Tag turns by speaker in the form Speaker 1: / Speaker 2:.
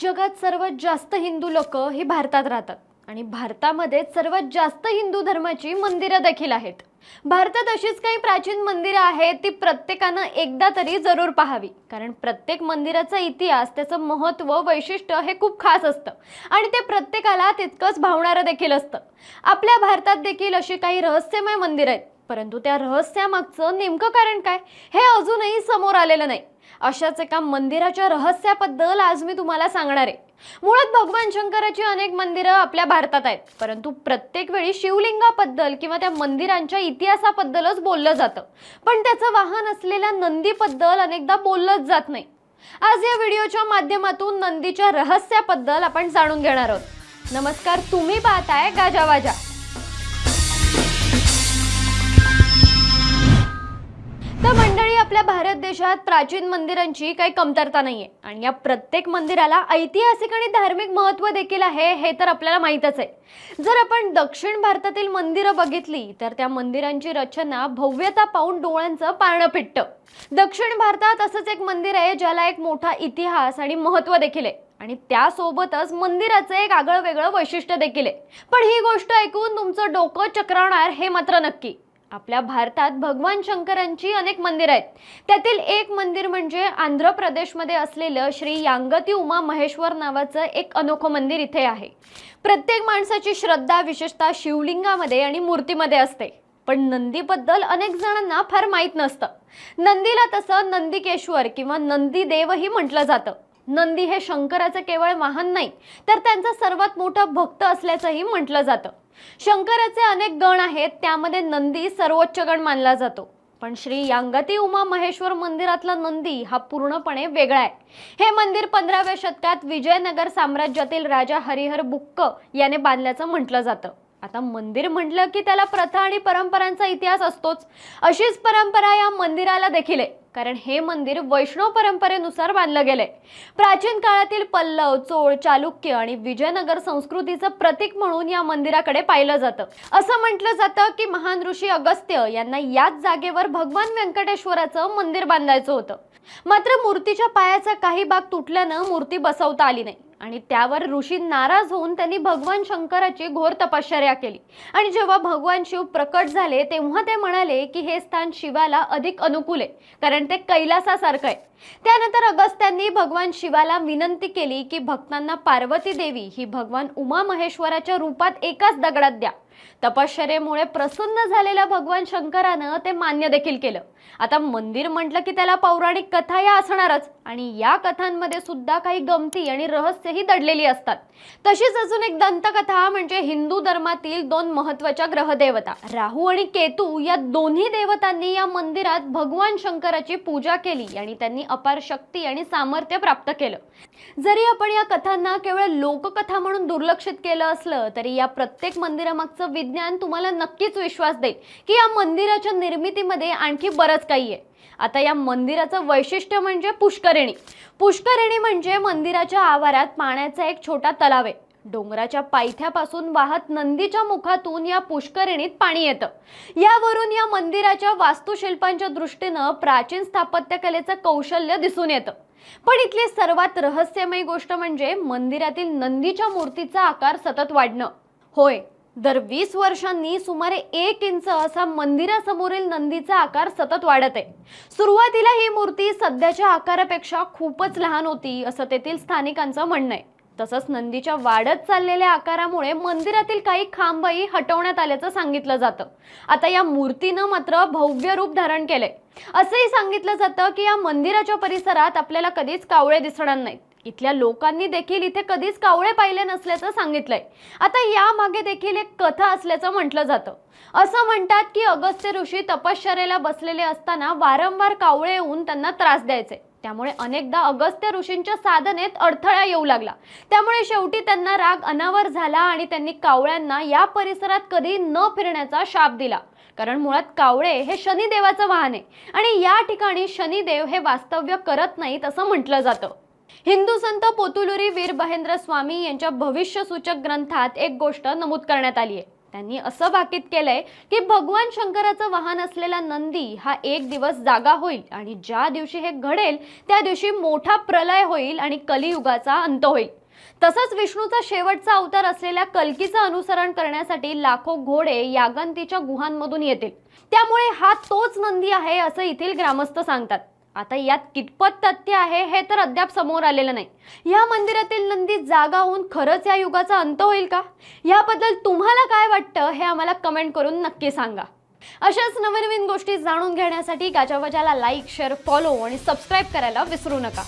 Speaker 1: जगात सर्वात जास्त हिंदू लोक ही भारतात राहतात. आणि भारतामध्ये सर्वात जास्त हिंदू धर्माची मंदिरं देखील आहेत. भारतात अशीच काही प्राचीन मंदिरं आहेत ती प्रत्येकानं एकदा तरी जरूर पाहावी. कारण प्रत्येक मंदिराचा इतिहास त्याचं महत्त्व वैशिष्ट्य हे खूप खास असतं. आणि ते प्रत्येकाला तितकंच भावणारं देखील असतं. आपल्या भारतात देखील अशी काही रहस्यमय मंदिरं आहेत. परंतु त्या रहस्यामागचं नेमकं कारण काय? हे अजूनही समोर आलेलं नाही. अशाच एका मंदिराच्या रहस्याबद्दल आज मी तुम्हाला सांगणार आहे. मुळात भगवान शंकराची अनेक मंदिरं आपल्या भारतात आहेत. परंतु प्रत्येक वेळी शिवलिंगाबद्दल किंवा त्या मंदिरांच्या इतिहासाबद्दलच बोललं जातं. पण त्याचं वाहन असलेल्या नंदीबद्दल अनेकदा बोललंच जात नाही. आज या व्हिडिओच्या माध्यमातून नंदीच्या रहस्याबद्दल आपण जाणून घेणार आहोत. नमस्कार तुम्ही पाहताय गाजावाजा आपल्या भारत देशात प्राचीन मंदिरांची काही कमतरता नाहीये. आणि या प्रत्येक मंदिराला ऐतिहासिक आणि धार्मिक महत्त्व देखील आहे हे तर आपल्याला माहीतच आहे. जर आपण दक्षिण भारतातील मंदिरं बघितली तर त्या मंदिरांची रचना भव्यता पाहून डोळ्यांचं पारणं फिटतं. दक्षिण भारतात असंच एक मंदिर आहे ज्याला एक मोठा इतिहास आणि महत्त्व देखील आहे. आणि त्यासोबतच मंदिराचं एक आगळं वेगळं वैशिष्ट्य देखील आहे. पण ही गोष्ट ऐकून तुमचं डोकं चक्रावणार हे मात्र नक्की. आपल्या भारतात भगवान शंकरांची अनेक मंदिरं आहेत. त्यातील एक मंदिर म्हणजे आंध्र प्रदेशमध्ये असलेलं श्री यांगती उमा महेश्वर नावाचं एक अनोखं मंदिर इथे आहे. प्रत्येक माणसाची श्रद्धा विशेषतः शिवलिंगामध्ये आणि मूर्तीमध्ये असते. पण नंदीबद्दल अनेक जणांना फार माहीत नसतं. नंदीला तसं नंदिकेश्वर किंवा नंदी देवही म्हटलं जातं. नंदी हे शंकराचं केवळ वाहन नाही तर त्यांचा सर्वात मोठा भक्त असल्याचंही म्हटलं जातं. शंकराचे अनेक गण आहेत त्यामध्ये नंदी सर्वोच्च गण मानला जातो. पण श्री यांगती उमा महेश्वर मंदिरातला नंदी हा पूर्णपणे वेगळा आहे. हे मंदिर पंधराव्या शतकात विजयनगर साम्राज्यातील राजा हरिहर बुक्क याने बांधल्याचं म्हटलं जातं. आता मंदिर म्हटलं की त्याला प्रथा आणि परंपरांचा इतिहास असतोच. अशीच परंपरा या मंदिराला देखील आहे. कारण हे मंदिर वैष्णव परंपरेनुसार बांधलं गेलंय. प्राचीन काळातील पल्लव चोळ चालुक्य आणि विजयनगर संस्कृतीचं प्रतीक म्हणून या मंदिराकडे पाहिलं जातं. असं म्हटलं जातं की महान ऋषी अगस्त्य यांना याच जागेवर भगवान व्यंकटेश्वराचं मंदिर बांधायचं होतं. मात्र मूर्तीच्या पायाचा काही भाग तुटल्यानं मूर्ती बसवता आली नाही. आणि त्यावर ऋषी नाराज होऊन त्यांनी भगवान शंकराची घोर तपश्चर्या केली. आणि जेव्हा भगवान शिव प्रकट झाले तेव्हा ते म्हणाले की हे स्थान शिवाला अधिक अनुकूल आहे कारण ते कैलासासारखं आहे. त्यानंतर अगस्त्यांनी भगवान शिवाला विनंती केली की भक्तांना पार्वती देवी ही भगवान उमा महेश्वराच्या रूपात एकाच दगडात द्या. तपश्चर्येमुळे प्रसन्न झालेल्या भगवान शंकरानं ते मान्य देखील केलं. आता मंदिर म्हटलं की त्याला पौराणिक कथा या असणारच आणि या कथांमध्ये सुद्धा काही गमती आणि रहस्यही दडलेली असतात. तशीच अजून एक दंतकथा म्हणजे हिंदू धर्मातील दोन महत्त्वाच्या ग्रहदेवता राहू आणि केतू या दोन्ही देवतांनी या मंदिरात भगवान शंकराची पूजा केली आणि त्यांनी अपार शक्ती आणि सामर्थ्य प्राप्त केलं. जरी आपण या कथांना केवळ लोककथा म्हणून दुर्लक्षित केलं असलं तरी या प्रत्येक मंदिरामागचं विज्ञान तुम्हाला नक्कीच विश्वास देईल की या मंदिराच्या निर्मितीमध्ये आणखी बरंच काही आहे. आता या मंदिराचं वैशिष्ट्य म्हणजे पुष्करिणी. पुष्करिणी म्हणजे मंदिराच्या आवारात पाण्याचा एक छोटा तलाव आहे. डोंगराच्या पायथ्यापासून वाहत नंदीच्या मुखातून या पुष्करिणीत पाणी येतं. यावरून या मंदिराच्या वास्तुशिल्पांच्या दृष्टीनं प्राचीन स्थापत्यकलेचं कौशल्य दिसून येतं. पण इथली सर्वात रहस्यमय गोष्ट म्हणजे मंदिरातील नंदीच्या मूर्तीचा आकार सतत वाढणं. होय दर वीस वर्षांनी सुमारे एक इंच असा मंदिरासमोरील नंदीचा आकार सतत वाढत आहे. सुरुवातीला ही मूर्ती सध्याच्या आकारापेक्षा खूपच लहान होती असं तेथील स्थानिकांचं म्हणणं आहे. तसंच नंदीच्या वाढत चाललेल्या आकारामुळे मंदिरातील काही खांबही हटवण्यात आल्याचं सांगितलं जातं. आता या मूर्तीनं मात्र भव्य रूप धारण केलंय. असंही सांगितलं जातं की या मंदिराच्या परिसरात आपल्याला कधीच कावळे दिसणार नाहीत. इथल्या लोकांनी देखील इथे कधीच कावळे पाहिले नसल्याचं सांगितलंय. आता यामागे देखील एक कथा असल्याचं म्हटलं जातं. असं म्हणतात की अगस्त्य ऋषी तपश्चरेला बसलेले असताना वारंवार कावळे येऊन त्यांना त्रास द्यायचे. त्यामुळे अनेकदा अगस्त्य ऋषींच्या साधनेत अडथळा येऊ लागला. त्यामुळे शेवटी त्यांना राग अनावर झाला आणि त्यांनी कावळ्यांना या परिसरात कधी न फिरण्याचा शाप दिला. कारण मुळात कावळे हे शनिदेवाचं वाहन आहे आणि या ठिकाणी शनिदेव हे वास्तव्य करत नाहीत असं म्हटलं जातं. हिंदू संत पोतुलुरी वीर बहेंद्र स्वामी यांच्या भविष्यसूचक ग्रंथात एक गोष्ट नमूद करण्यात आली आहे. त्यांनी असं भाकीत केलंय की भगवान शंकराचं वाहन असलेला नंदी हा एक दिवस जागा होईल आणि ज्या दिवशी हे घडेल त्या दिवशी मोठा प्रलय होईल आणि कलियुगाचा अंत होईल. तसंच विष्णूचा शेवटचा अवतार असलेल्या कल्कीचं अनुसरण करण्यासाठी लाखो घोडे यागंतीच्या गुहांमधून येतील. त्यामुळे हा तोच नंदी आहे असं येथील ग्रामस्थ सांगतात. आता यात कितपत तथ्य आहे हे तर अद्याप समोर आलेलं नाही. या मंदिरातील नंदी जागा होऊन खरंच या युगाचा अंत होईल का? याबद्दल तुम्हाला काय वाटतं हे आम्हाला कमेंट करून नक्की सांगा. अशाच नवनवीन गोष्टी जाणून घेण्यासाठी गाजावाजाला लाईक शेअर फॉलो आणि सबस्क्राईब करायला विसरू नका.